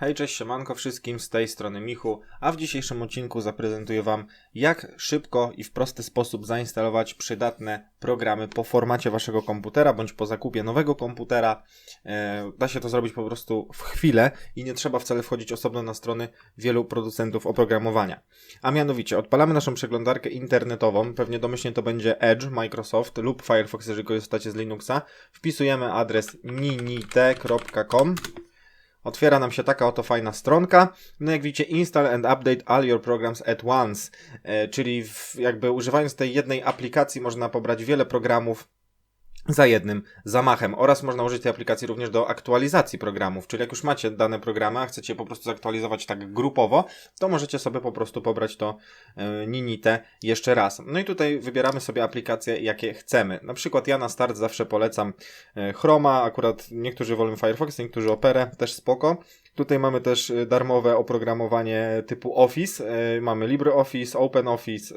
Hej, cześć, siemanko wszystkim, z tej strony Michu, a w dzisiejszym odcinku zaprezentuję Wam, jak szybko i w prosty sposób zainstalować przydatne programy po formacie Waszego komputera, bądź po zakupie nowego komputera. E, da się to zrobić po prostu w chwilę i nie trzeba wcale wchodzić osobno na strony wielu producentów oprogramowania. A mianowicie, odpalamy naszą przeglądarkę internetową, pewnie domyślnie to będzie Edge, Microsoft lub Firefox, jeżeli korzystacie z Linuxa. Wpisujemy adres ninite.com Otwiera nam się taka oto fajna stronka. No jak widzicie, install and update all your programs at once, e, czyli w, jakby używając tej jednej aplikacji można pobrać wiele programów za jednym zamachem oraz można użyć tej aplikacji również do aktualizacji programów, czyli jak już macie dane programy, a chcecie je po prostu zaktualizować tak grupowo, to możecie sobie po prostu pobrać to e, Ninite jeszcze raz. No i tutaj wybieramy sobie aplikacje, jakie chcemy. Na przykład ja na start zawsze polecam e, Chroma, akurat niektórzy wolą Firefox, niektórzy Opera, też spoko. Tutaj mamy też e, darmowe oprogramowanie typu Office, mamy LibreOffice, OpenOffice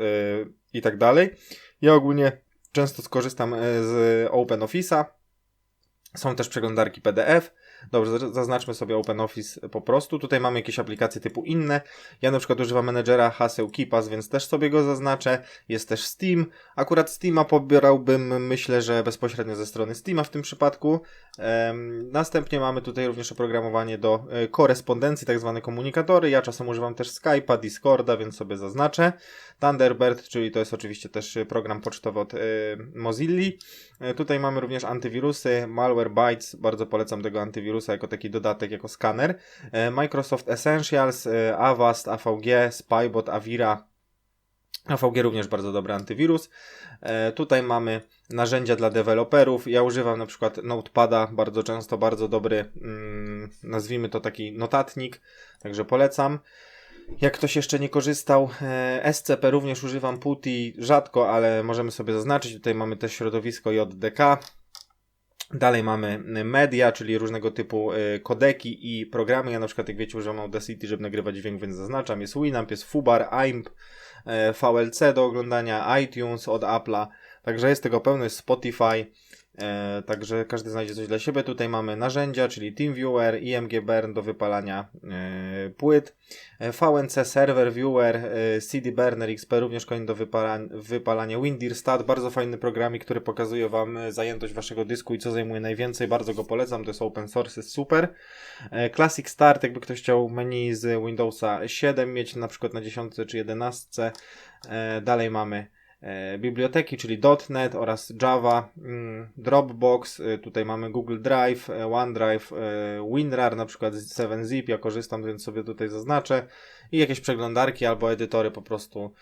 i tak dalej. Ja ogólnie często skorzystam e, z OpenOffice'a. Są też przeglądarki PDF. Dobrze, zaznaczmy sobie OpenOffice po prostu. Tutaj mamy jakieś aplikacje typu inne. Ja na przykład używam menedżera haseł KeePass, więc też sobie go zaznaczę. Jest też Steam. Akurat Steama pobierałbym, myślę, że bezpośrednio ze strony Steama w tym przypadku. Następnie mamy tutaj również oprogramowanie do e, korespondencji, tak zwane komunikatory. Ja czasem używam też Skype'a, Discorda, więc sobie zaznaczę. Thunderbird, czyli to jest oczywiście też program pocztowy od y, Mozilla. Y, tutaj mamy również antywirusy, Malwarebytes, bardzo polecam tego antywirusa jako taki dodatek, jako skaner. Y, Microsoft Essentials, Avast, AVG, Spybot, Avira, AVG również bardzo dobry antywirus. E, tutaj mamy narzędzia dla deweloperów. Ja używam na przykład Notepada, bardzo często, bardzo dobry, mm, nazwijmy to taki notatnik, także polecam. Jak ktoś jeszcze nie korzystał, e, SCP również używam PuTTY rzadko, ale możemy sobie zaznaczyć. Tutaj mamy też środowisko JDK. Dalej mamy media, czyli różnego typu e, kodeki i programy. Ja na przykład, jak wiecie, używam Audacity, żeby nagrywać dźwięk, więc zaznaczam. Jest Winamp, jest Fubar, IMP, e, VLC do oglądania, iTunes od Apple'a. Także jest tego pełno, jest Spotify. E, także każdy znajdzie coś dla siebie. Tutaj mamy narzędzia, czyli TeamViewer, IMG Burn do wypalania e, płyt, e, VNC Server Viewer, CD Burner XP również koniec do wypalania, wypalania Windirstat. Bardzo fajny programik, który pokazuje Wam zajętość Waszego dysku i co zajmuje najwięcej. Bardzo go polecam, to jest open source, jest super. Classic Start, jakby ktoś chciał menu z Windowsa 7 mieć na przykład na 10 czy 11. Dalej mamy biblioteki, czyli .NET oraz Java, mm, Dropbox, e, tutaj mamy Google Drive, e, OneDrive, WinRAR, na przykład 7zip, ja korzystam, więc sobie tutaj zaznaczę. I jakieś przeglądarki albo edytory po prostu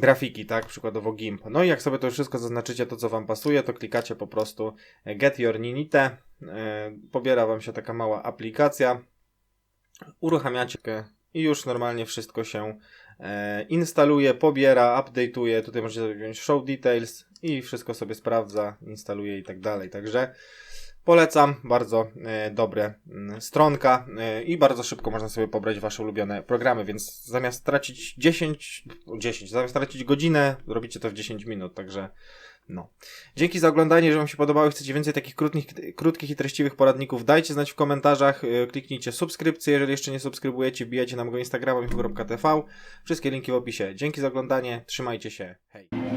grafiki, tak, przykładowo GIMP. No i jak sobie to wszystko zaznaczycie, to co Wam pasuje, to klikacie po prostu Get Your Ninite, pobiera Wam się taka mała aplikacja, uruchamiacie i już normalnie wszystko się e, instaluje, pobiera, update'uje. Tutaj możecie wziąć show details i wszystko sobie sprawdza, instaluje i tak dalej. Także polecam, bardzo e, dobre mm, stronka e, i bardzo szybko można sobie pobrać wasze ulubione programy, więc zamiast tracić 10, 10, zamiast tracić godzinę, robicie to w 10 minut, także no. Dzięki za oglądanie. Jeżeli Wam się podobało chcecie więcej takich krótkich, krótkich i treściwych poradników, dajcie znać w komentarzach, y, kliknijcie subskrypcję, jeżeli jeszcze nie subskrybujecie, wbijajcie na mojego Instagrama michu.tv. Wszystkie linki w opisie. Dzięki za oglądanie, trzymajcie się. Hej.